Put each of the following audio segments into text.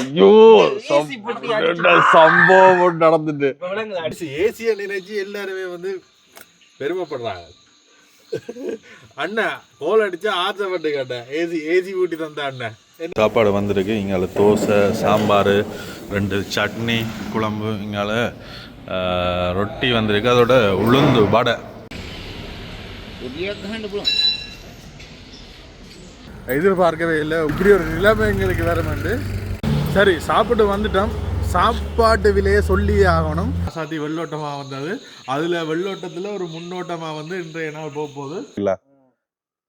ஐயோ சம்பவம் நடந்துட்டு. ஏசிய நினைச்சு எல்லாருமே வந்து பெருமைப்படுறாங்க. அண்ணா கோல் அடிச்சு ஆசைப்பட்டு கேட்டேன் ஏசி ஏசி ஊட்டி தந்த அண்ணன் சாப்பாடு வந்திருக்கு. இங்கால தோசை சாம்பார் ரெண்டு சட்னி குழம்பு இங்கால ரொட்டி வந்திருக்கு. அதோட உளுந்து வடை. எதிர்பார்க்கவே இல்லை. இப்படி ஒரு நிலைமை எங்களுக்கு வரமாண்டு சரி சாப்பிட்டு வந்துட்டோம். சாப்பாட்டு விலையை சொல்லியே ஆகணும். சாத்தி வெள்ளோட்டமாக வந்தது. அதில் வெள்ளோட்டத்தில் ஒரு முன்னோட்டமாக வந்து இன்றைய நாள் போக போகுது.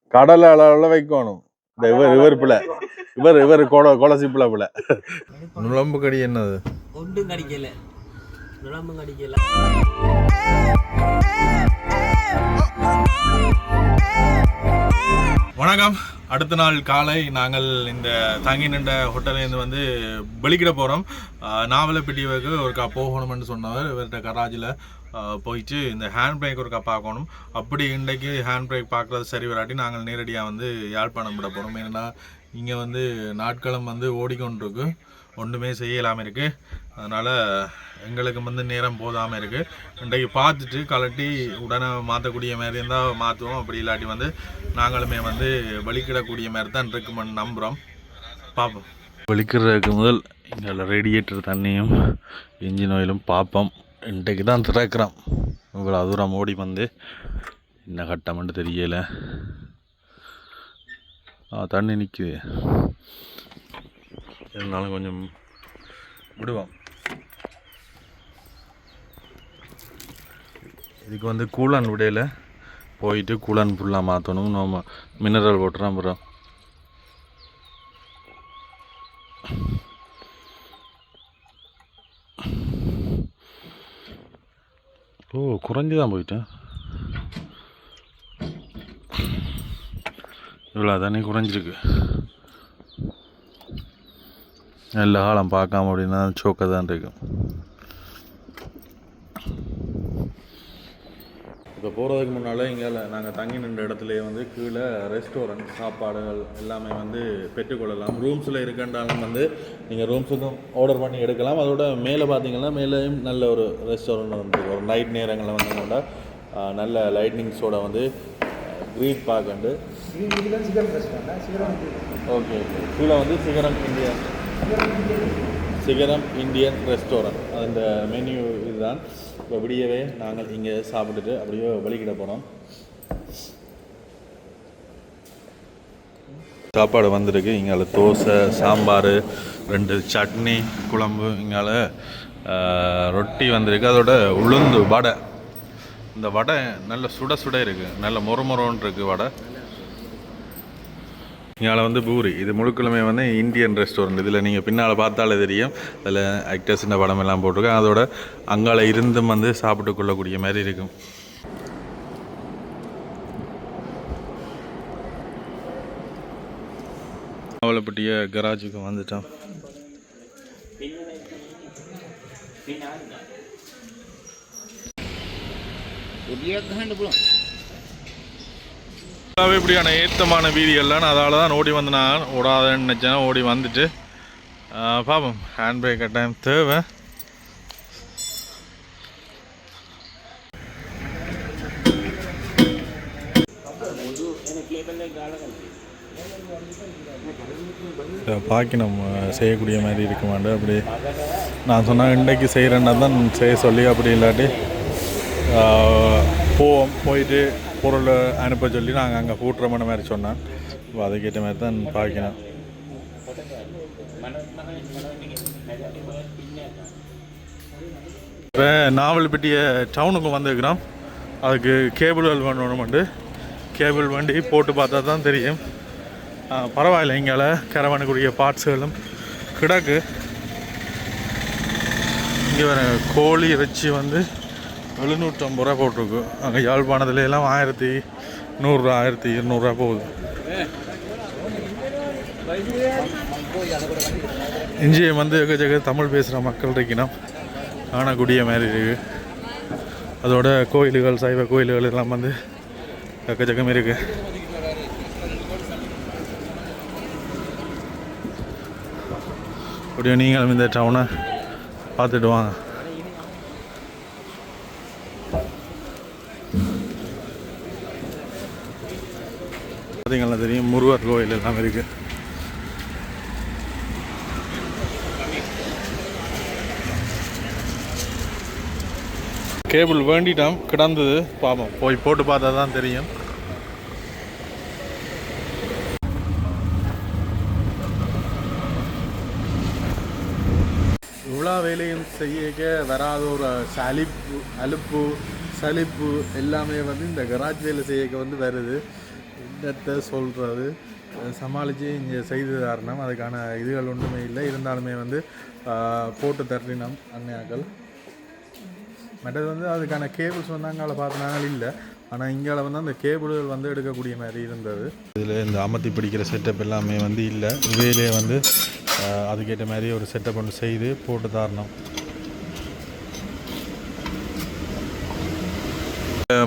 கடலை அளவில் வைக்கணும். இந்த இவர் இவர் பிள்ளை. இவர் இவர் கொலை கொலசி பிள்ளை பிள்ளை. நுழம்பு கடி என்னது? ஒன்றும் கடிக்கல. நுழம்பும் கடிக்கல. வணக்கம். அடுத்த நாள் காலை நாங்கள் இந்த தங்கி நின்ற ஹோட்டல்லேருந்து வந்து வெளிக்கிட போகிறோம் நாவலப்பிட்டிவுக்கு ஒருக்கா போகணும்னு சொன்னவர் இவர்கிட்ட கராஜில் போயிட்டு இந்த ஹேண்ட் பிரேக் ஒருக்கா பார்க்கணும். அப்படி இன்றைக்கு ஹேண்ட் பிரேக் பார்க்குறது சரி வராட்டி நாங்கள் நேரடியாக வந்து யாழ்ப்பாணம் விட போகிறோம் ஏன்னா இங்கே வந்து நாட்களும் வந்து ஓடிக்கொண்டிருக்கு. ஒன்றுமே செய்யலாமல் இருக்குது அதனால் எங்களுக்கு வந்து நேரம் போதாமல் இருக்குது இன்றைக்கு பார்த்துட்டு கலட்டி உடனே மாற்றக்கூடிய மாதிரி இருந்தால் மாற்றுவோம் அப்படி இல்லாட்டி வந்து நாங்களுமே வந்து வலிக்கிடக்கூடிய மாதிரி தான் இருக்குமென்னு நம்புகிறோம் பார்ப்போம். வலிக்கிறதுக்கு முதல் இங்கே ரேடியேட்டர் தண்ணியும் இன்ஜின் ஆயிலும் பார்ப்போம். இன்றைக்கு தான் திறக்கிறோம். இவ்வளோ தூரம் ஓடி வந்து என்ன கட்டமென்று தெரியலை. தண்ணி நிற்குது இருந்தாலும் கொஞ்சம் விடுவோம். இதுக்கு வந்து கூலான் விடையில் போயிட்டு கூலான் ஃபுல்லாக மாற்றணும் நம்ம மினரல் வாட்டர் அப்புறம் ஓ குறைஞ்சி தான் போயிட்டேன் இவ்வளோ தண்ணி குறைஞ்சிருக்கு. நல்ல காலம் பார்க்காம அப்படின்னா சோக்க தான் இருக்கும் இப்போ போகிறதுக்கு முன்னால் இங்கே நாங்கள் தங்கி நின்ற இடத்துலையே வந்து கீழே ரெஸ்டாரண்ட் சாப்பாடுகள் எல்லாமே வந்து பெற்றுக்கொள்ளலாம் ரூம்ஸில் இருக்கின்றாலும் வந்து நீங்கள் ரூம்ஸுக்கும் ஆர்டர் பண்ணி எடுக்கலாம். அதோட மேலே பார்த்தீங்கன்னா மேலேயும் நல்ல ஒரு ரெஸ்டாரண்ட் வந்து ஒரு நைட் நேரங்களில் வந்து கூட நல்ல லைட்னிங்ஸோட வந்து க்ரீட் பார்க் வந்து ஓகே ஓகே கீழே வந்து சிகரம் இந்தியா சிகரம் இந்தியன் ரெஸ்டாரண்ட். அந்த மெனு இதுதான். இப்போ விடியவே நாங்கள் இங்கே சாப்பிட்டுட்டு அப்படியே வழிகிட போகிறோம் சாப்பாடு வந்திருக்கு. இங்கால தோசை சாம்பார் ரெண்டு சட்னி குழம்பு இங்கால ரொட்டி வந்திருக்கு. அதோட உளுந்து வடை. இந்த வடை நல்ல சுட சுட இருக்குது நல்ல மொறுமொறோன்னு இருக்குது வடை. இங்கால வந்து பூரி. இது முழுக்களுமே வந்து இந்தியன் ரெஸ்டாரண்ட். இதில் நீங்கள் பின்னால் பார்த்தாலே தெரியும். அதில் ஆக்டர்ஸின் படம் எல்லாம் போட்டிருக்கேன் அதோட அங்கால இருந்தும் வந்து சாப்பிட்டு கொள்ளக்கூடிய மாதிரி இருக்கும். அவளைப்பட்டிய கராஜுக்கு வந்துட்டோம். ஃபுல்லாகவே இப்படியான ஏத்தமான வீதிகள்லாம் நான் அதால் தான் ஓடி வந்து நான் ஓடாதேன்னு நினச்சேன். ஓடி வந்துட்டு பாபம் பார்ப்போம் ஹேண்ட் பிரேக் கட்டாயம் தேவை. பாக்கி நம்ம செய்யக்கூடிய மாதிரி இருக்க மாட்டேன் அப்படி நான் சொன்னேன் இன்றைக்கு செய்கிறேன்னா தான் செய்ய சொல்லி அப்படி இல்லாட்டி போவோம். போயிட்டு பொருளை அனுப்ப சொல்லி நாங்கள் அங்கே கூட்டுறமான மாதிரி சொன்னேன். இப்போ அதுக்கேற்ற மாதிரி தான் பார்க்கணும் இப்போ நாவல்பட்டிய டவுனுக்கு வந்திருக்கிறோம். அதுக்கு கேபிள் கேபிள்கள் உண்டு. கேபிள் வண்டி போட்டு பார்த்தா தான் தெரியும். பரவாயில்ல இங்கால கரவானுக்குரிய பார்ட்ஸுகளும் கிடக்கு. இங்கே வர கோழி இறைச்சி வந்து எழுநூற்றம்பது ரூபா போட்டிருக்கு. அங்கே யாழ்ப்பாணத்துல எல்லாம் ஆயிரத்தி நூறுரூவா ஆயிரத்தி இருநூறுரூவா போகுது. இஞ்சியை வந்து எக்கச்சக்க தமிழ் பேசுகிற மக்கள் இருக்கணும். காணக்கூடிய மாதிரி இருக்குது அதோட கோயில்கள் சைவ கோயில்கள் எல்லாம் வந்து எக்கச்சக்கம் இருக்குது அப்படியே நீங்களும் இந்த டவுனை பார்த்துட்டு வாங்க பார்த்தீங்களா தெரியும் முருகர் கோயில் எல்லாம் இருக்குது கேபிள் வேண்டிட்டோம் கிடந்தது பார்ப்போம் போய் போட்டு பார்த்தா தான் தெரியும். இவ்வளோ வேலையும் செய்ய வராத ஒரு சலிப்பு அலுப்பு சலிப்பு எல்லாமே வந்து இந்த கராஜ் வேலை செய்யக்க வந்து வருது. என்னத்தை சொல்கிறது சமாளித்து இங்கே செய்து தரணும் அதுக்கான இதுகள் ஒன்றுமே இல்லை. இருந்தாலுமே வந்து போட்டு தரணும் அன்னையாக்கள். மற்றது வந்து அதுக்கான கேபிள்ஸ் வந்து அங்கால பார்த்தனால இல்லை. ஆனால் இங்கால வந்து அந்த கேபிள்கள் வந்து எடுக்கக்கூடிய மாதிரி இருந்தது. இதில் இந்த அமர்த்தி பிடிக்கிற செட்டப் எல்லாமே வந்து இல்லை. வேலையை வந்து அதுக்கேற்ற மாதிரி ஒரு செட்டப் ஒன்று செய்து போட்டு தரணும்.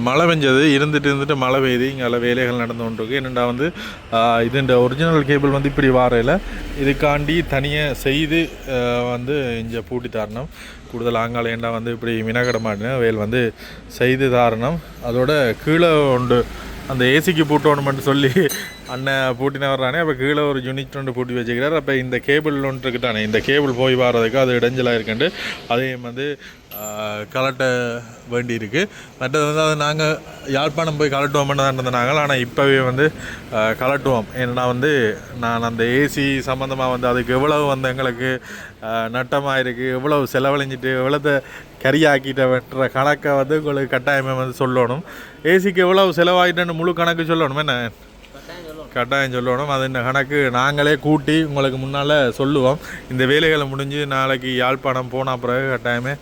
மழை பெஞ்சது இருந்துட்டு இருந்துட்டு மழை பெய்யுது இங்கே வேலைகள் நடந்து கொண்டிருக்கு. என்னென்னா வந்து இதுண்ட ஒரிஜினல் கேபிள் வந்து இப்படி வாரையில் இதுக்காண்டி தனியாக செய்து வந்து இங்கே பூட்டி தரணும். கூடுதல் ஆங்கால ஏண்டா வந்து இப்படி மினக்கட மாட்டின வேல் வந்து செய்து தாரணம். அதோட கீழே உண்டு அந்த ஏசிக்கு பூட்டணுமென்று சொல்லி அண்ணன் பூட்டினா வர்றானே அப்போ கீழே ஒரு யூனிட் ஒன்று பூட்டி வச்சுக்கிறார். அப்போ இந்த கேபிள் ஒன்று இந்த கேபிள் போய் வர்றதுக்கு அது இடைஞ்சலாக இருக்குண்டு அதையும் வந்து கலட்ட வேண்டி இருக்குது மற்றது வந்து அதை நாங்கள் யாழ்ப்பாணம் போய் கலட்டுவோம்னு தான் இருந்தாங்கள் ஆனால் இப்போவே வந்து கலட்டுவோம். ஏன்னா வந்து நான் அந்த ஏசி சம்மந்தமாக வந்து அதுக்கு எவ்வளவு வந்து எங்களுக்கு நட்டமாக இருக்குது எவ்வளவு செலவழிஞ்சிட்டு எவ்வளோத்த கரியாக்கிட்டவன்ற கணக்கை வந்து உங்களுக்கு கட்டாயமாக வந்து சொல்லணும். ஏசிக்கு எவ்வளவு செலவாயிட்டேன்னு முழு கணக்கு சொல்லணும். என்ன? கட்டாயம் சொல்லணும். அது இந்த கணக்கு? நாங்களே கூட்டி உங்களுக்கு முன்னால் சொல்லுவோம். இந்த வேலைகளை முடிஞ்சு நாளைக்கு யாழ்ப்பாணம் போன பிறகு கட்டாயமே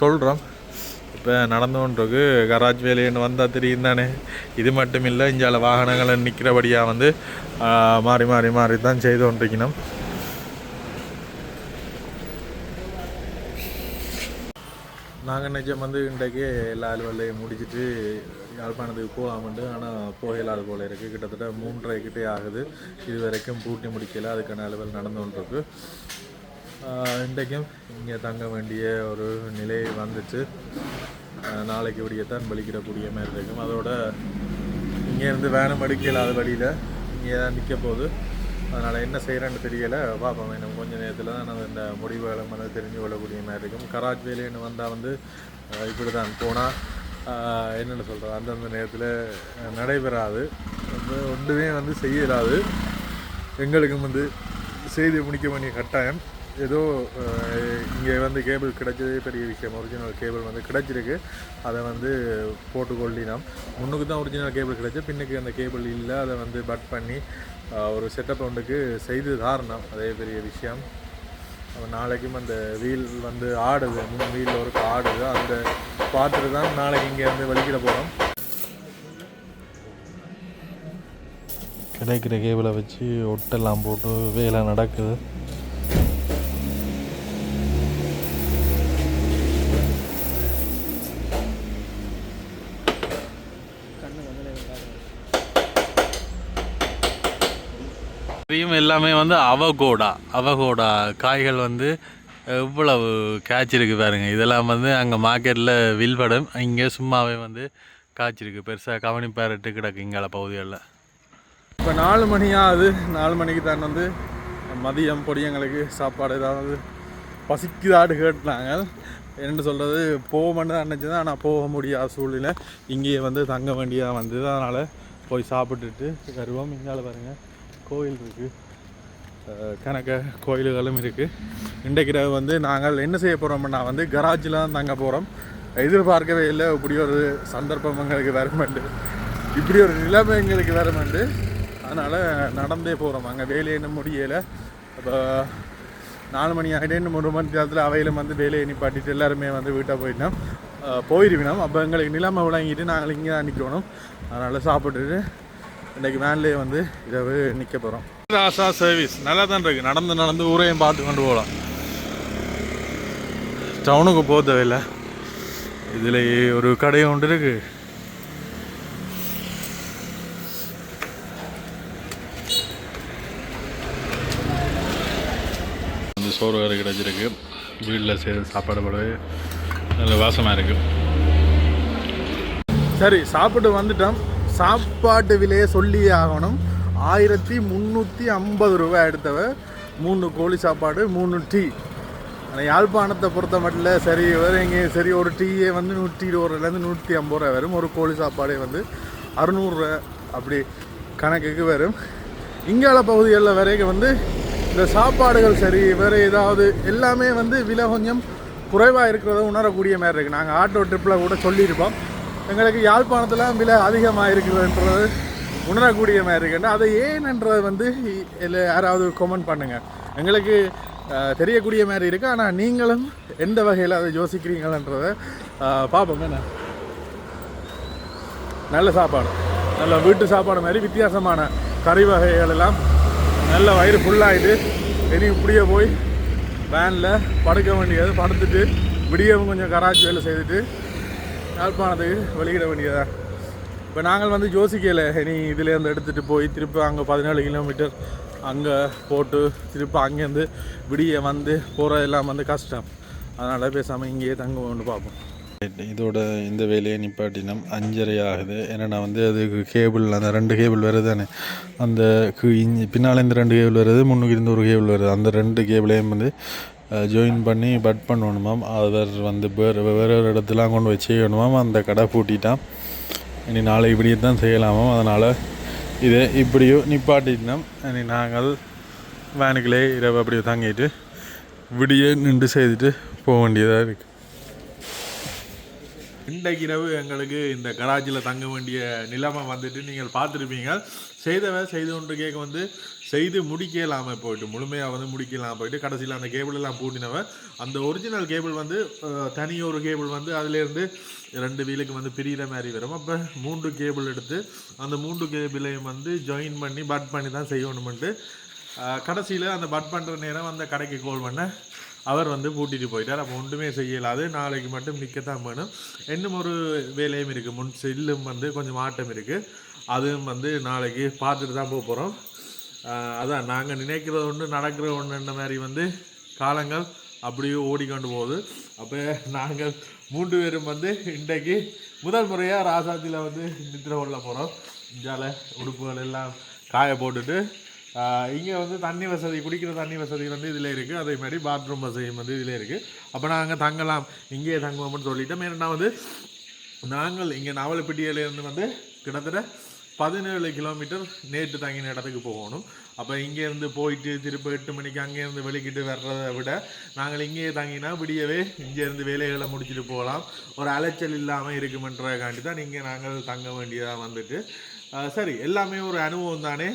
சொல்கிறோம் இப்போ நடந்துகிட்ருக்கு கராஜ் வேலைன்னு வந்தால் தெரியும் தானே. இது மட்டும் இல்லை இஞ்சால வாகனங்களை நிற்கிறபடியாக வந்து மாறி மாறி மாறி தான் செய்து கொண்டிருக்கணும். நாங்கள் நிஜம் வந்து இன்றைக்கு எல்லா அலுவலையும் முடிச்சுட்டு யாழ்ப்பாணத்துக்கு போகாமண்டு ஆனால் போகலாது போல இருக்குது கிட்டத்தட்ட மூன்றரை கிட்டே ஆகுது. இது வரைக்கும் பூட்டி முடிக்கல. அதுக்கான அளவில் நடந்து கொண்டிருக்கு. இன்றைக்கும் இங்கே தங்க வேண்டிய ஒரு நிலை வந்துச்சு. நாளைக்கு விடியத்தான் வலிக்கிடக்கூடிய மாதிரி இருக்கும். அதோட இங்கேருந்து வேணும் எடுக்கலாத வழியில் இங்கே தான் நிற்க போகுது. அதனால் என்ன செய்கிறேன்னு தெரியலை. பார்ப்போம். இன்னும் கொஞ்சம் நேரத்தில் தான் நான் இந்த முடிவுகளை வந்து தெரிஞ்சு கொள்ளக்கூடிய மாதிரி இருக்கும். கராஜ் வேலைன்னு வந்தால் வந்து இப்படி தான் போனால் என்னென்னு சொல்கிறது அந்தந்த நேரத்தில் நடைபெறாது. வந்து ஒன்றுமே வந்து செய்யலாது. எங்களுக்கும் வந்து செய்து முடிக்க வேண்டிய கட்டாயம். ஏதோ இங்கே வந்து கேபிள் கிடைச்சதே பெரிய விஷயம். ஒரிஜினல் கேபிள் வந்து கிடைச்சிருக்கு. அதை வந்து போட்டு கொள்ளினோம் முன்னுக்கு தான் ஒரிஜினல் கேபிள் கிடைச்சி பின்னுக்கு அந்த கேபிள் இல்லை. அதை வந்து பட் பண்ணி ஒரு செட்டப் ஒன்றுக்கு செய்து தாரணம். அதே பெரிய விஷயம். நாளைக்கும் அந்த வீல் வந்து ஆடுது. மூணு வீலில் ஒரு ஆடுது. அந்த பார்த்துட்டு தான் நாளைக்கு இங்கே வந்து வலிக்கிட போகிறோம் கிடைக்கிற கேபிளை வச்சு ஒட்டெல்லாம் போட்டு வேலை நடக்குது. எல்லாமே வந்து அவகோடா அவகோடா. காய்கள் வந்து எவ்வளவு காய்ச்சிருக்கு பாருங்க. இதெல்லாம் வந்து அங்கே மார்க்கெட்டில் வில்படம் இங்கே சும்மாவே வந்து காய்ச்சிருக்கு பெருசாக கவனிப்பாரட்டு கிடக்கு இங்கால பகுதிகளில். இப்போ நாலு மணி ஆகுது நாலு மணிக்கு தான் வந்து மதியம் பொடியங்களுக்கு சாப்பாடு ஏதாவது பசிக்குதாடு கேட்டாங்க. என்ன சொல்கிறது போகமான்னு தான் நினச்சி தான் ஆனால் போக முடியாத சூழ்நிலை. இங்கேயே வந்து தங்க வேண்டியதாக வந்தது. அதனால் போய் சாப்பிட்டுட்டு வருவோம். இங்கால பாருங்கள் கோயில் இருக்குது கணக்க கோயில்களும் இருக்குது இன்றைக்கு இரவு வந்து நாங்கள் என்ன செய்ய போகிறோம்னா வந்து கராஜில் தான் தங்க போகிறோம் எதிர்பார்க்கவே இல்லை. இப்படி ஒரு சந்தர்ப்பம் எங்களுக்கு வருமெண்டு இப்படி ஒரு நிலைமை எங்களுக்கு வருமெண்டு அதனால் நடந்தே போகிறோம் அங்கே வேலையை முடியலை. அப்போ நாலு மணி ஆகிட்டே மூணு ஒரு மணி நேரத்தில் அவையிலும் வந்து வேலையை நிப்பாட்டிட்டு எல்லாருமே வந்து வீட்டை போயிட்டோம் போயிருவினோம் அப்போ எங்களுக்கு நிலைமை விளங்கிட்டு நாங்கள் இங்கே தான் நிற்கணும் அதனால் சாப்பிட்டுட்டு இன்றைக்கி வேன்லேயே வந்து இரவு நிற்க போகிறோம் ராசா சர்வீஸ் நல்லா தான் இருக்குது நடந்து நடந்து ஊரையும் பார்த்து கொண்டு போகலாம். டவுனுக்கு போக தேவையில்லை. இதில் ஒரு கடை ஒன்று இருக்கு. அந்த சோறு வேறு கிடச்சிருக்கு. வீட்டில் செய்த சாப்பாடு போடவே நல்ல வாசமாக இருக்குது சரி சாப்பிட்டு வந்துட்டோம். சாப்பாட்டு விலையை சொல்லியே ஆகணும். ஆயிரத்தி முந்நூற்றி ஐம்பது ரூபாய் எடுத்தவ மூணு கோழி சாப்பாடு மூணு டீ. ஆனால் யாழ்ப்பாணத்தை பொறுத்த மட்டும் சரி வேறு எங்கேயும் சரி ஒரு டீயே வந்து நூற்றி இருபது ரூபாயிலேருந்து நூற்றி ஐம்பது ரூபா வரும். ஒரு கோழி சாப்பாடே வந்து அறுநூறுரூவா அப்படி கணக்குக்கு வரும். இங்கால பகுதிகளில் வரைக்கும் வந்து இந்த சாப்பாடுகள் சரி வேறு ஏதாவது எல்லாமே வந்து விலை கொஞ்சம் குறைவாக இருக்கிறத உணரக்கூடிய மாதிரி இருக்குது நாங்கள் ஆட்டோ ட்ரிப்பில் கூட சொல்லியிருப்போம் எங்களுக்கு யாழ்ப்பாணத்தில் விலை அதிகமாக இருக்குதுன்றது உணரக்கூடிய மாதிரி இருக்குன்னா அதை ஏன்ன்றது வந்து இல்லை யாராவது கமெண்ட் பண்ணுங்கள் எங்களுக்கு தெரியக்கூடிய மாதிரி இருக்குது ஆனால் நீங்களும் எந்த வகையில் அதை யோசிக்கிறீங்களன்றதை பார்ப்போங்க பார்ப்போம். என்ன? நல்ல சாப்பாடு. நல்ல வீட்டு சாப்பாடு மாதிரி வித்தியாசமான கறி வகைகள் எல்லாம். நல்ல வயிறு ஃபுல்லாகிட்டு இனி இப்படியே போய் வேனில் படுக்க வேண்டியது படுத்துட்டு விடியவும் கொஞ்சம் கராச்சி வேலை செய்துட்டு யாழ்ப்பாணத்துக்கு வெளியிட வேண்டியதாக இப்போ நாங்கள் வந்து யோசிக்கலை இனி இதுலேருந்து எடுத்துகிட்டு போய் திருப்பி அங்கே பதினேழு கிலோமீட்டர் அங்கே போட்டு திருப்பி அங்கேருந்து விடிய வந்து போகிறதெல்லாம் வந்து கஷ்டம். அதனால் பேசாமல் இங்கேயே தங்குவோம்னு பார்ப்போம். இதோட இந்த வேலையை நிப்பாட்டினம். அஞ்சரை ஆகுது. ஏன்னா வந்து அதுக்கு கேபிள் அந்த ரெண்டு கேபிள் வருது தானே? அந்த பின்னால் இந்த ரெண்டு கேபிள் வருது முன்னுக்கு இருந்து ஒரு கேபிள் வருது. அந்த ரெண்டு கேபிளையும் வந்து ஜாயின் பண்ணி பட் பண்ணணுமாம் அவர் வந்து வேறு வேறு ஒரு இடத்துல கொண்டு வச்சு வேணுமாம் அந்த கடை பூட்டிட்டான். இனி நாளை இப்படியே தான் செய்யலாமோ? அதனால் இதை இப்படியோ நிப்பாட்டினோம் இனி நாங்கள் வேனுக்குள்ளே இரவு அப்படியே தங்கிட்டு விடிய நின்று செய்துட்டு போக வேண்டியதாக இருக்குது இன்றைக்கு இரவு எங்களுக்கு இந்த கராச்சியில் தங்க வேண்டிய நிலைமை வந்துட்டு நீங்கள் பார்த்துருப்பீங்க. செய்தவன் செய்து ஒன்று கேட்க வந்து செய்து முடிக்கலாமல் போயிட்டு முழுமையாக வந்து முடிக்கலாம் போயிட்டு கடைசியில் அந்த கேபிள் எல்லாம் பூட்டினவன் அந்த ஒரிஜினல் கேபிள் வந்து அஹ், தனி ஒரு கேபிள் வந்து அதுலேருந்து ரெண்டு வீலுக்கு வந்து பிரிகிற மாதிரி வரும். அப்போ மூன்று கேபிள் எடுத்து அந்த மூன்று கேபிளையும் வந்து ஜாயின் பண்ணி பட் பண்ணி தான் செய்யணுமென்ட்டு கடைசியில் அந்த பட் பண்ணுற நேரம் அந்த கடைக்கு கால் பண்ண அவர் வந்து பூட்டிட்டு போயிட்டார். அப்போ ஒன்றுமே செய்யலாது. நாளைக்கு மட்டும் நிற்கத்தான் வேணும். இன்னும் ஒரு வேலையும் இருக்குது முன் செல்லும் வந்து கொஞ்சம் மாட்டம் இருக்குது அதுவும் வந்து நாளைக்கு பார்த்துட்டு தான் போக போகிறோம் அதான் நாங்கள் நினைக்கிறது ஒன்று நடக்கிற ஒன்றுன்ற மாதிரி வந்து காலங்கள் அப்படியே ஓடிக்கொண்டு போகுது. அப்போ நாங்கள் மூன்று பேரும் வந்து இன்றைக்கு முதல் முறையாக ராசாத்தியில் வந்து நித்திர கொள்ள போகிறோம் இந்தியாவில் உடுப்புகள் எல்லாம் காய போட்டுட்டு இங்கே வந்து தண்ணி வசதி குடிக்கிற தண்ணி வசதி வந்து இதில் இருக்குது அதே மாதிரி பாத்ரூம் வசதியும் வந்து இதில் இருக்குது அப்போ நாங்கள் தங்கலாம் இங்கேயே தங்குவோம்னு சொல்லிட்டோம் ஏன்னா வந்து நாங்கள் இங்கே நாவலப்பட்டியிலேருந்து வந்து கிட்டத்தட்ட பதினேழு கிலோமீட்டர் நேற்று தங்கின இடத்துக்கு போகணும். அப்போ இங்கேருந்து போயிட்டு திருப்பி எட்டு மணிக்கு அங்கேருந்து வெளிக்கிட்டு வர்றதை விட நாங்கள் இங்கேயே தங்கினா விடியவே இங்கேருந்து வேலைகளை முடிச்சுட்டு போகலாம். ஒரு அலைச்சல் இல்லாமல் இருக்குமென்றதுக்காண்டி தான் இங்கே நாங்கள் தங்க வேண்டியதாக வந்துட்டு. சரி எல்லாமே ஒரு அனுபவம் தானே?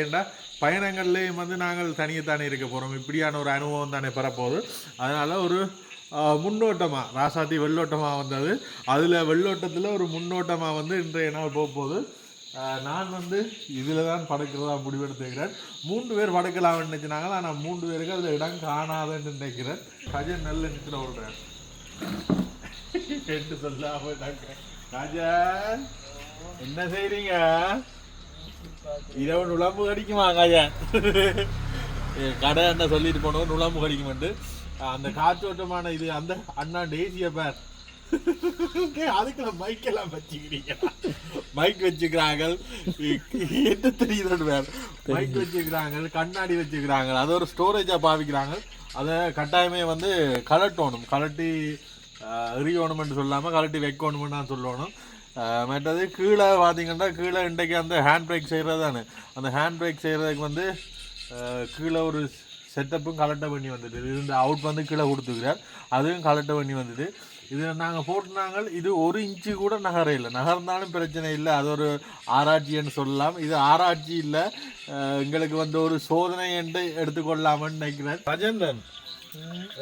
ஏண்டா? பயணங்கள்லேயும் வந்து நாங்கள் தனியத்தானே இருக்க போகிறோம் இப்படியான ஒரு அனுபவம் தானே பெறப்போகுது அதனால் ஒரு முன்னோட்டமாக ராசாத்தி வெள்ளோட்டமாக வந்தது. அதில் வெள்ளோட்டத்தில் ஒரு முன்னோட்டமாக வந்து இன்றைய நாள் போக போகுது நான் வந்து இதில் தான் படைக்கிறதா முடிவெடுத்துக்கிறேன். மூன்று பேர் படைக்கலாம்னு நினைச்சினாங்க. ஆனால் மூன்று பேருக்கு அதில் இடம் காணாதுன்னு நினைக்கிறேன். கஜன் நல்ல நிற்கிற விடுறேன் என்று சொல்லாம ராஜா என்ன செய்றீங்க? இரவு நுழம்பு கடிக்குமா காஜன்? கடை என்ன சொல்லிட்டு போனோம் நுழம்பு கடிக்குமெண்டு அந்த காற்றோட்டமான இது அந்த அண்ணா டேசிய பேர். அதுக்குள்ள மைக் எல்லாம் வச்சுக்கிறீங்க மைக் வச்சுக்கிறாங்க என்ன தெரியுது வேற மைக் வச்சுக்கிறாங்க கண்ணாடி வச்சுக்கிறாங்க அதை ஒரு ஸ்டோரேஜா பாவிக்கிறாங்க அதை கட்டாயமே வந்து கலட்டணும் கலட்டி ஆஹ், எறியணும்னு சொல்லாமல் கலட்டி வைக்கணும்னு நான் சொல்லணும். மற்றது கீழே பார்த்தீங்கன்னா கீழே இன்றைக்கு அந்த ஹேண்ட் பிரேக் செய்கிறது தானே. அந்த ஹேண்ட் பிரேக் செய்கிறதுக்கு வந்து கீழே ஒரு செட்டப்பும் கலெக்ட பண்ணி வந்துட்டு இந்த அவுட் வந்து கீழே கொடுத்துக்கிறார். அதுவும் கலெக்ட பண்ணி வந்துட்டு இது நாங்கள் போட்டுனாங்க இது ஒரு இன்ச்சு கூட நகர இல்லை. நகர்ந்தாலும் பிரச்சனை இல்லை. அது ஒரு ஆராய்ச்சின்னு சொல்லலாம். இது ஆராய்ச்சி இல்லை. எங்களுக்கு வந்து ஒரு சோதனை என்று எடுத்துக்கொள்ளாமன்னு நினைக்கிறேன். ரஜேந்திரன்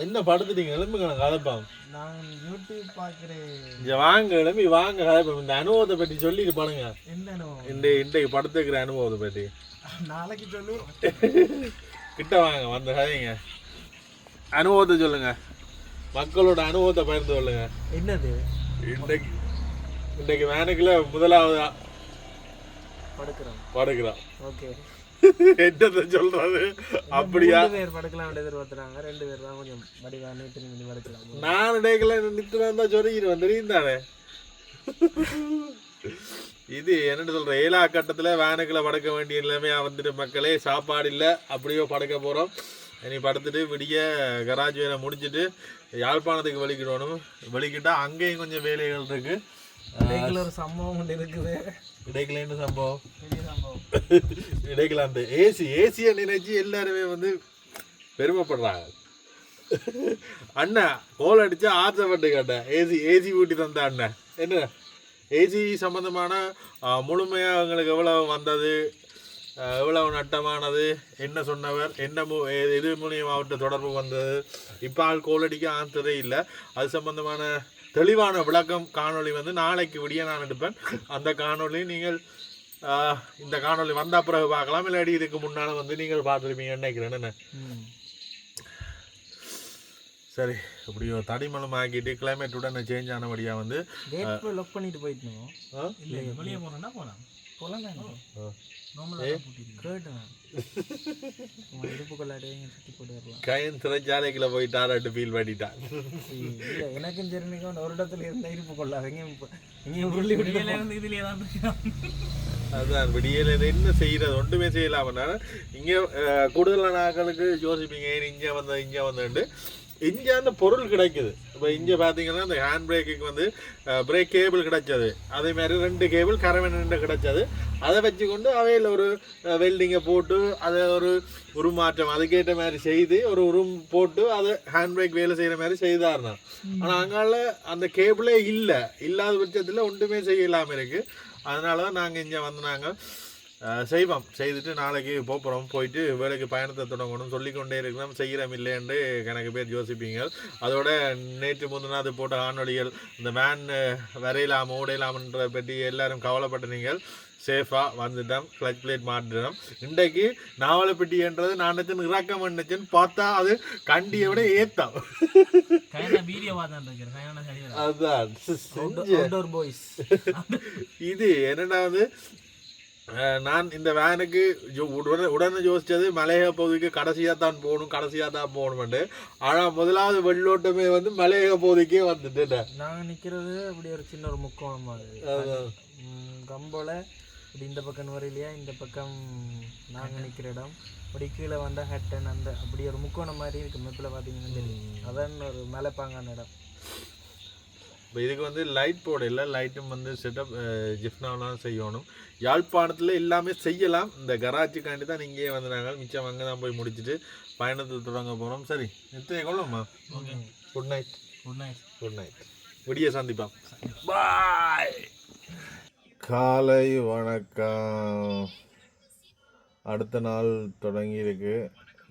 என்ன படுத்துட்டீங்க? எலும்புங்க கதைப்பாம் நான் யூடியூப் பார்க்குறேன். இங்க வாங்க எழும்பி வாங்க கதைப்பாம் இந்த அனுபவத்தை பற்றி சொல்லிட்டு பாருங்க. என்னனோ இந்த இன்றைக்கு படுத்துக்கிற அனுபவத்தை பற்றி. நாளைக்கு சொல்லு கிட்ட வாங்க வந்து கதைங்க. அனுபவத்தை சொல்லுங்க. மக்களோட அனுபவத்தை பகிர்ந்து கொள்ளுங்க. என்னது? இன்றைக்கு இன்றைக்கு வேனுக்குள்ள முதலாவதா படுக்கிறோம் படுக்கிறோம் ஓகே. என்னத்தை சொல்றது? அப்படியா? பேர் படுக்கலாம் எதிர்பார்த்துறாங்க ரெண்டு பேர் தான் கொஞ்சம் வடிவா நீட்டு நீ படுக்கலாம் நான் இடையில நித்து வந்தா சொல்லிக்கிறேன் தெரியும் தானே? இது என்னன்னு சொல்ற? ஏழா கட்டத்துல வேனுக்குள்ள படுக்க வேண்டிய நிலைமையா வந்துட்டு மக்களே சாப்பாடு இல்ல அப்படியோ படுக்க போறோம். இனி படுத்துட்டு விடிய கராஜ் வேலை முடிச்சிட்டு யாழ்ப்பாணத்துக்கு வெளிக்கிடணும். வெளிக்கிட்டா அங்கேயும் கொஞ்சம் வேலைகள் இருக்கு. இடையில ஒரு சம்பவம் ஒன்று இருக்குது. இடைக்கல என்ன சம்பவம்? இடைக்கல அந்த ஏசி ஏசியை நினைச்சு எல்லாருமே வந்து பெருமைப்படுறாங்க. அண்ணா கோல் அடிச்சா ஆசைப்பட்டு கேட்டேன் ஏசி ஏசி ஊட்டி தந்த அண்ணன் என்ன? ஏசி சம்பந்தமான ஆ, முழுமையா அவங்களுக்கு எவ்வளவு வந்தது? எவ்வளவு நட்டமானது? என்ன சொன்னவர்? என்ன மு எது மூலியமா அவர்கிட்ட தொடர்பு வந்தது? இப்போ ஆள் கோல் அடிக்க ஆன்சரே இல்லை. அது சம்பந்தமான தெளிவான விளக்கம் காணொளி வந்து நாளைக்கு விடிய நான் எடுப்பேன். அந்த காணொளி நீங்கள் இந்த காணொளி வந்த பிறகு பார்க்கலாம். இல்லாட்டி இதுக்கு முன்னால வந்து நீங்கள் பார்த்துருப்பீங்கன்னு நினைக்கிறேன்? என்ன? சரி இப்படியோ தடிமலம் ஆக்கிட்டு கிளைமேட் உடனே சேஞ்ச் ஆனபடியா வந்து லாக் பண்ணிட்டு? இல்லை வெளியே போனோம்னா போகலாம் கயன் சிறைச்சாலைக்குள்ள போயிட்டாராட்டு ஃபீல் பண்ணிட்டான். எனக்கும் தெரிஞ்சுக்க ஒரு இடத்துல இருந்த இருப்பு கொள்ளாது. எங்கேயும் உருளி விட்டு இருந்து இதுலேயே தான் அதுதான் விடியல என்ன செய்யறது? ஒன்றுமே செய்யலாம இங்க கூடுதலான ஆட்களுக்கு யோசிப்பீங்க. இங்க வந்த இங்க வந்துட்டு இங்க அந்த பொருள் கிடைக்குது. இப்போ இங்க பாத்தீங்கன்னா இந்த ஹேண்ட் பிரேக்குக்கு வந்து பிரேக் கேபிள் கிடைச்சது. அதே மாதிரி ரெண்டு கேபிள் கரவன் கிடைச்சது. அதை வச்சுக்கொண்டு அவையில் ஒரு வெல்டிங்கை போட்டு அதை ஒரு உருமாற்றம் அதுக்கேற்ற மாதிரி செய்து ஒரு உரும் போட்டு அதை ஹேண்ட் பிரேக் வேலை செய்யற மாதிரி செய்தாருனா. ஆனா அங்கால அந்த கேபிளே இல்லை. இல்லாத பட்சத்துல ஒன்றுமே செய்யலாம இருக்கு. அதனால தான் நாங்கள் இங்கே வந்தாங்க செய்வோம். செய்துட்டு நாளைக்கு போகிறோம் போயிட்டு வேலைக்கு பயணத்தை தொடங்கணும் சொல்லிக்கொண்டே இருக்கிறோம். செய்கிறோம் இல்லைன்னு கணக்கு பேர் யோசிப்பீங்க. அதோட நேற்று முந்தினாது போட்ட ஆணொலிகள் இந்த வேன் வரையலாம் ஓடையலாம்ன்ற பற்றி எல்லாரும் கவலைப்பட்ட நீங்கள் சேஃபாக வந்துட்டோம். கிளச் பிளேட் மாட்டுறோம் இன்றைக்கு நாவலப்பட்டின்றது நான் நினச்சேன் இறக்கம் நினச்சேன்னு பார்த்தா அது கண்டியை விட ஏத்தம். அதுதான் இது என்னன்னா வந்து நான் இந்த வேனுக்கு ஜோ- உடனே உடனே யோசிச்சது மலையக பகுதிக்கு கடைசியாக தான் போகணும் கடைசியாக தான் போகணும்ட்டு ஆனால் முதலாவது வெள்ளோட்டமே வந்து மலையக பகுதிக்கே வந்துட்டு நாங்க நிக்கிறது அப்படி ஒரு சின்ன ஒரு முக்கோணம் மாதிரி. கம்போல இப்படி இந்த பக்கம் வரையிலையா இந்த பக்கம் நாங்க நிக்கிற இடம். அப்படி கீழே வந்தா ஹட்டன் அந்த அப்படி ஒரு முக்கோணம் மாதிரி இருக்கு மெப்பில் பார்த்தீங்கன்னா தெரியும். அதான் ஒரு மலைப்பாங்கான இடம். இப்போ இதுக்கு வந்து லைட் போட இல்லை லைட்டும் வந்து செட்டப் ஜிஃப்னாலாம் செய்யணும். யாழ்ப்பாணத்தில் எல்லாமே செய்யலாம். இந்த கராச்சிக்காண்டி தான் இங்கேயே வந்துனாங்க மிச்சம் அங்கே தான் போய் முடிச்சுட்டு பயணத்தை தொடங்க போகிறோம் சரி எத்தனை கொள்ளும்மா okay. Good night good night good night விடிய சந்திப்போம். பாய் காலை வணக்கம். அடுத்த நாள் தொடங்கி இருக்கு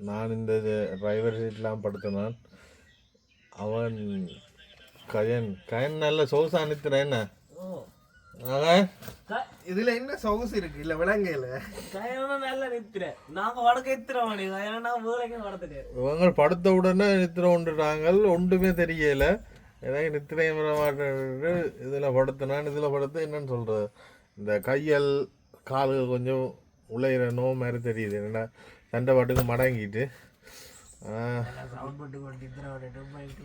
நான் இந்த டிரைவர் சீட்லாம் படுத்தினான் அவன் கயன் கயன் நல்ல சோசா அனுத்துறேன் என்ன? இதுல என்ன சொகுசு இருக்கு? இல்ல வடத்துக்கு இவங்க படுத்த உடனே நித்திர ஒன்றுட்டாங்க ஒன்றுமே தெரியல. எனக்கு நித்திரை மாட்டேன் இதில் படுத்தினான் இதில் படுத்து என்னன்னு சொல்கிறது இந்த கையல் கால்கள் கொஞ்சம் உழையிற நோ மாதிரி தெரியுது. என்னடா சண்டை பாட்டுக்கு மடங்கிட்டு. சவுண்ட் போட்டு கொண்டு இத்தனை விட்டுட்டு போயிட்டு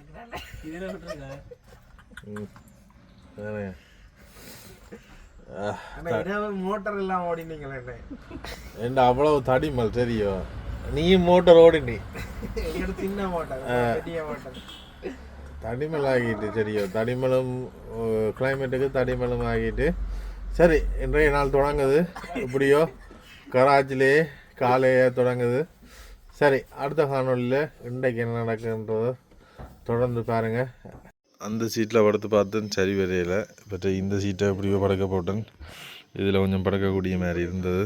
ஓடினீங்களே என்ன அவ்வளவு தடிமல் தெரியும்? நீ மோட்டர் ஓடினி சின்ன பெரிய தடிமல் ஆகிட்டு சரியோ தடிமலும் கிளைமேட்டுக்கு தடிமலும் ஆகிட்டு. சரி இன்றைய நாள் தொடங்குது. இப்படியோ கராச்சிலே காலையே தொடங்குது. சரி அடுத்த காணொலியில் இன்றைக்கு என்ன நடக்குன்றத தொடர்ந்து பாருங்கள் அந்த சீட்டில் படுத்து பார்த்தேன் சரி வரையலை. பட் இந்த சீட்டை எப்படியோ படுக்க போட்டேன். இதில் கொஞ்சம் படுக்கக்கூடிய மாதிரி இருந்தது.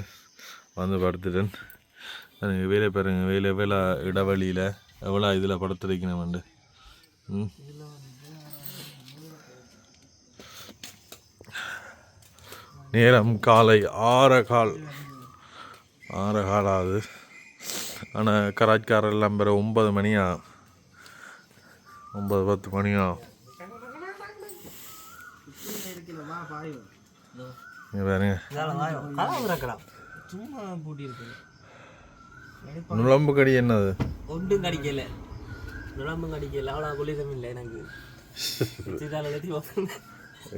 வந்து படுத்துட்டேன். எனக்கு வேலை பாருங்க வேலை வேலை இடைவெளியில் எவ்வளோ இதில் படுத்துருக்கணும் வந்து ம். நேரம் காலை ஆறகால் கால். கால் ஆகுது ஆனால் கராச்கார எல்லாம் பெற ஒன்பது மணியா? ஒன்பது பத்து மணியா? நுழம்பு கடி என்னது? ஒன்றும் கடிக்கல நுழம்பும் கடிக்கல அவ்வளோ புலிதம் இல்லை எனக்கு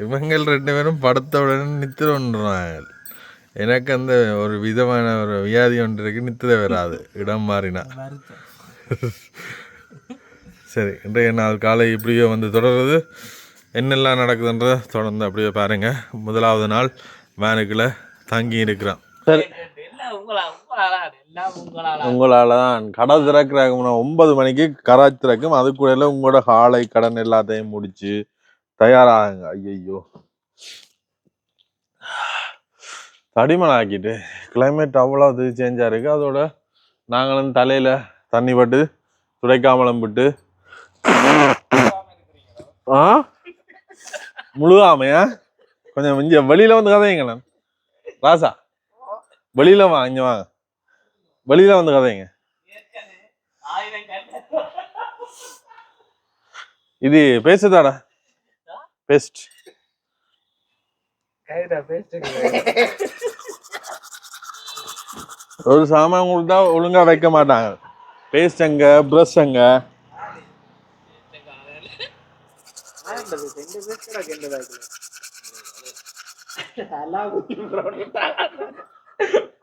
இவங்கள் ரெண்டு பேரும் படுத்த உடனே நித்திர ஒன்றாங்க எனக்கு அந்த ஒரு விதமான ஒரு வியாதி ஒன்று இருக்கு நித்திர வராது. இடம் மாறினா. சரி இன்றைய நாள் காலை இப்படியே வந்து தொடர்றது. என்னெல்லாம் நடக்குதுன்றத தொடர்ந்து அப்படியே பாருங்க. முதலாவது நாள் வேனுக்குள்ள தங்கி இருக்கிறான். சரி. உங்களாலா எல்லாம் உங்களாலா? உங்களால் தான் கடை திறக்கிறாங்க ஒன்பது மணிக்கு கராச் திறக்கும். அதுக்குள்ள உங்களோட காலை கடன் எல்லாத்தையும் முடிச்சு தயாராகுங்க. ஐயையோ. தடிமன் ஆக்கிட்டு கிளைமேட் அவ்வளோ இது சேஞ்சாக இருக்குது அதோட நாங்களும் தலையில் தண்ணி பட்டு துடைக்காமலம் விட்டு. ஆ? முழுகாமையா? கொஞ்சம் இங்கே வெளியில் வந்து கதைங்களேன் ராசா வெளியில் வா இங்கே வாங்க. வெளியில் வந்து கதைங்க. இது பேசுதாடா. பெஸ்ட். கைடா பேஸ்ட் ஒரு சாமான் கொடுத்தா ஒழுங்கா வைக்க மாட்டாங்க. பேஸ்ட் எங்க ப்ரஷ் எங்க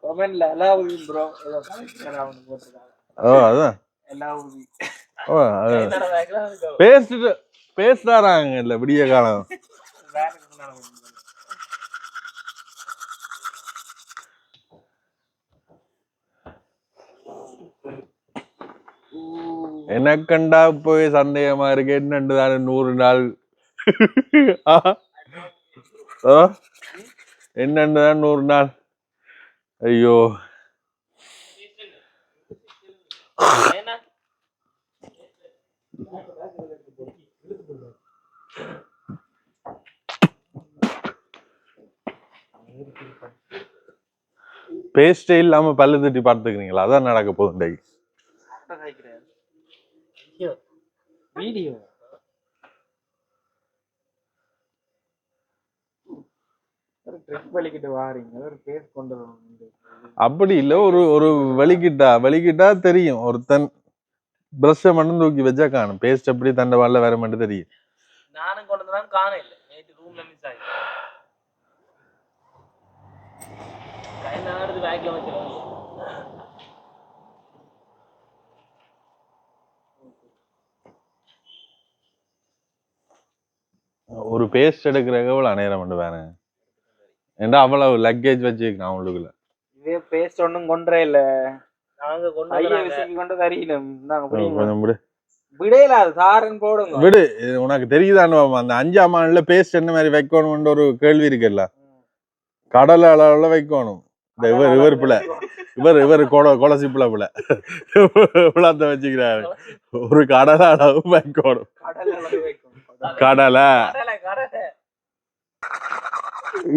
கமெண்ட்ல அலாவுதீன் ப்ரோ ஏதோ போட்டிருக்காங்க. ஓ அதான். அலாவுதீன் ஓ பேஸ்ட் தாராங்க இல்ல விடிய காலம் வேனுக்கு முன்னால வந்து எனக்கண்டா போய் சந்தேகமா இருக்கு? என்னண்டு தானே நூறு நாள்? என்னண்டு தான் நூறு நாள்? ஐயோ. பேஸ்டே இல்லாம பல்லு தட்டி பார்த்துக்கிறீங்களா அதான் நடக்க போகுது இன்றைக்கு. வீடியோ. ஒரு ட்ரிப் வலிக்கிட்டு வாரீங்க. ஒரு பேஸ் கொண்டு வரணும் அப்படி இல்ல. ஒரு ஒரு வலிக்கிட்டா வலிக்கிட்டா தெரியும். ஒருத்தன் பிரஷ்ஷை மட்டும் தூக்கி வச்சா காணும். பேஸ்ட் எப்படி தண்டை வரல வேற மட்டும் தெரியும். நானும் கொண்டு வந்தான் காண இல்லை. நேற்று ரூம்ல மிஸ் ஆயிடுச்சு கையில் ஆடுறது பேக்ல வச்சிருக்கேன். ஒரு பேஸ்ட் எடுக்கிறதுக்கு எவ்வளவு நேரம் மட்டும் வேணும் ஏன்டா அவ்வளவு லக்கேஜ் வச்சுக்கலாம் அவங்களுக்குள்ள இதே பேஸ்ட் ஒண்ணும் கொண்டே இல்ல. நாங்க கொண்டு ஐயா வந்தாங்க. விசிக்கு கொண்டு தரீல நாங்க புரியுங்க கொஞ்சம் விடு. விடையில அது சாரன் போடுங்க. விடு. இது உனக்கு தெரியுதான்னு அந்த அஞ்சாம் ஆண்டுல பேஸ்ட் என்ன மாதிரி வைக்கணும்னு ஒரு கேள்வி இருக்குல்ல. கடலை அளவுல வைக்கணும். இந்த இவர் இவர் பிள்ளை. இவர் இவர் கொலை கொலசி பிள்ளை. பிள்ளை இவ்வளோத்த வச்சுக்கிறாரு. ஒரு கடலை அளவு வைக்கணும். கடலை.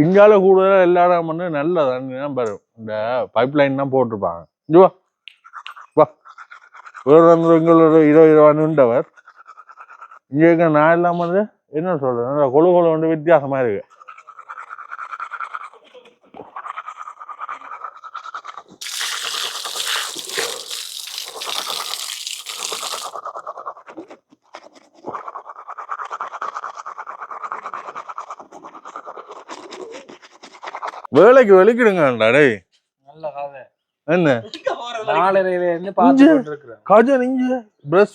இங்கால கூட எல்லா இடம் பண்ணு நல்ல தண்ணி தான் பாரு இந்த பைப் லைன் தான் போட்டிருப்பாங்க. இங்க வா. இருபது இருபது உண்டவர் இங்க இருக்க நான் இல்லாம வந்து என்ன சொல்றது? கொழு கொழு வந்து வித்தியாசமா இருக்கு. வேலைக்கு வெளிக்கிடுங்கடா டேய். என்ன? பிரஷ்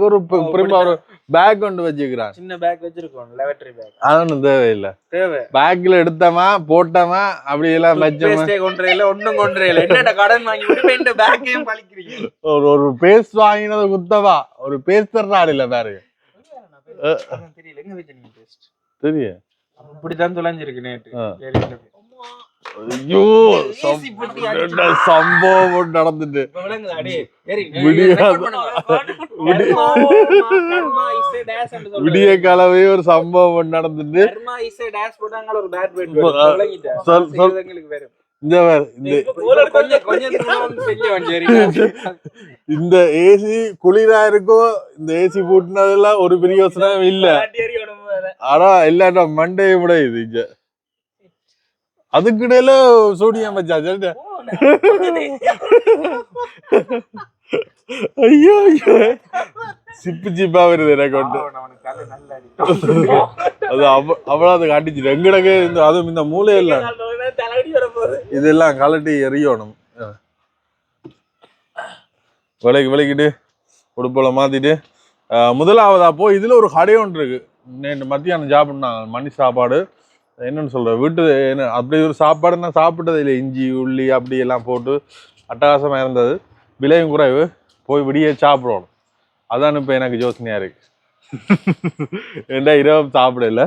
ஒரு பிரிமா ஒரு பேக் கொண்டு வச்சுக்கிறான். சின்ன பேக் வச்சிருக்கோம் லெவட்ரி பேக் அதொன்னும் தேவையில்லை. தேவை. பேக்ல எடுத்தமா போட்டமா அப்படி எல்லாம் வச்சோமா? இல்ல ஒண்ணும் கொண்டே இல்ல என்னடா கடன் வாங்கி விட்டு இந்த பேக்கையும் பழிக்கிறீங்க? ஒரு ஒரு பேஸ்ட் வாங்கினது குத்தவா? ஒரு பேஸ்ட் தர்றாள் இல்ல பாரு அதான் தெரியல. எங்க வச்ச நீங்க பேஸ்ட் தெரியும் இப்படிதான் தொலைஞ்சிருக்கு நேற்று ஆ. வெளியில போய். ஐயோ சம்பவம் நடந்துட்டு விடிய- காலவே ஒரு சம்பவம் நடந்துட்டு. இந்த இந்த ஏசி குளிரா இருக்கும் இந்த ஏசி பூட்டினதெல்லாம் ஒரு பெரிய யோசனை இல்ல ஆனா இல்லாட்ட மண்டையை விட இது இங்க அதுக்கிடையில சோடியம் வச்சா சரிடா? ஐயோ ஐயோ. சிப்பு சிப்பா வருது எனக்கு அது அவ அவ்வளோ அது காட்டிச்சு. எங்கடக்கு இந்த அதுவும் இந்த மூலையில் இதெல்லாம் கலட்டி எறியணும். விலைக்கு விலைக்கிட்டு உடுப்போல மாத்திட்டு. அஹ், முதலாவதா போய் இதுல ஒரு கடை ஒன்று இருக்கு. நேற்று மத்தியானம் சாப்பிட்னாங்க மணி சாப்பாடு. என்னன்னு சொல்ற? வீட்டு என்ன அப்படி ஒரு சாப்பாடு நான் சாப்பிட்டது இல்லை இஞ்சி உள்ளி அப்படி எல்லாம் போட்டு அட்டகாசமா இருந்தது. விலையும் குறைவு. போய் விடிய சாப்பிடணும். அதான் இப்போ எனக்கு யோசனையா இருக்கு. ஏன்டா இரவு சாப்பிடல?